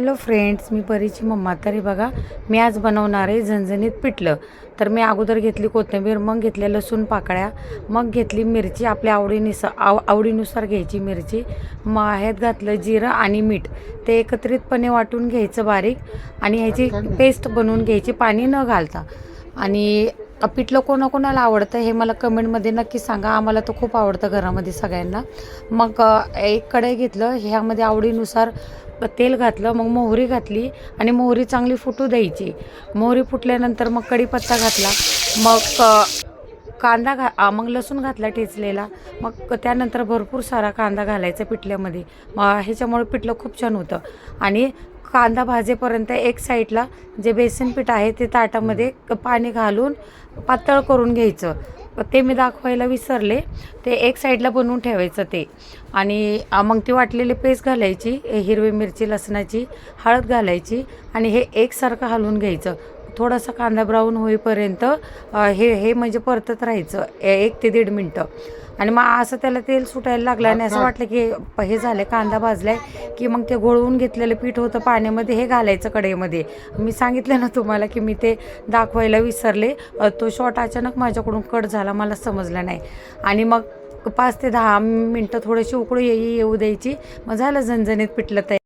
Hello friends मी परीची mamma. तरी बघा मी आज बनवणार आहे झणझणीत पिठलं. तर मी अगोदर घेतली कोथिंबीर मग घेतल्या लसूण पाकळ्या मग घेतली मिरची आपल्या आवडीनुसार आव आवडीनुसार घ्यायची मिरची मग ह्यात घातलं जिरं आणि मीठ. ते एकत्रितपणे वाटून घ्यायचं बारीक आणि ह्याची पेस्ट बनवून घ्यायची पाणी न घालता. आणि पिठलं कोणाकोणाला आवडतं हे मला कमेंटमध्ये नक्की सांगा. आम्हाला तर खूप आवडतं घरामध्ये सगळ्यांना. मग एक कढई घेतलं ह्यामध्ये आवडीनुसार तेल घातलं मग मोहरी घातली आणि मोहरी चांगली फुटू द्यायची. मोहरी फुटल्यानंतर मग कढीपत्ता घातला. मग कांदा घा मग लसूण घातला ठेचलेला. मग त्यानंतर भरपूर सारा कांदा घालायचा पिठल्यामध्ये. मग ह्याच्यामुळे पिठलं खूप छान होतं. आणि कांदा भाजेपर्यंत एक साईडला जे बेसन पीठ आहे ते ताटामध्ये क- पाणी घालून पातळ करून घ्यायचं. ते मी दाखवायला विसरले. ते एक साईडला बनवून ठेवायचं ते. आणि मग ती वाटलेली पेस्ट घालायची हिरवी मिरची लसणाची हळद घालायची आणि हे एकसारखं हलवून घ्यायचं. थोडासा कांदा ब्राऊन होईपर्यंत हे हे म्हणजे परतत राहायचं एक ते दीड मिनटं. आणि मग असं त्याला तेल सुटायला लागलं आणि असं वाटलं की हे झालं कांदा भाजलाय की मग ते घोळवून घेतलेलं पीठ होतं पाण्यामध्ये हे घालायचं कढईमध्ये. मी सांगितलं ना तुम्हाला की मी ते दाखवायला विसरले. तो शॉट अचानक माझ्याकडून कट झाला मला समजलं नाही. आणि मग पाच ते दहा मिनटं थोडीशी उकळी येऊ द्यायची. मग झालं झणझणीत पिठलं तयार.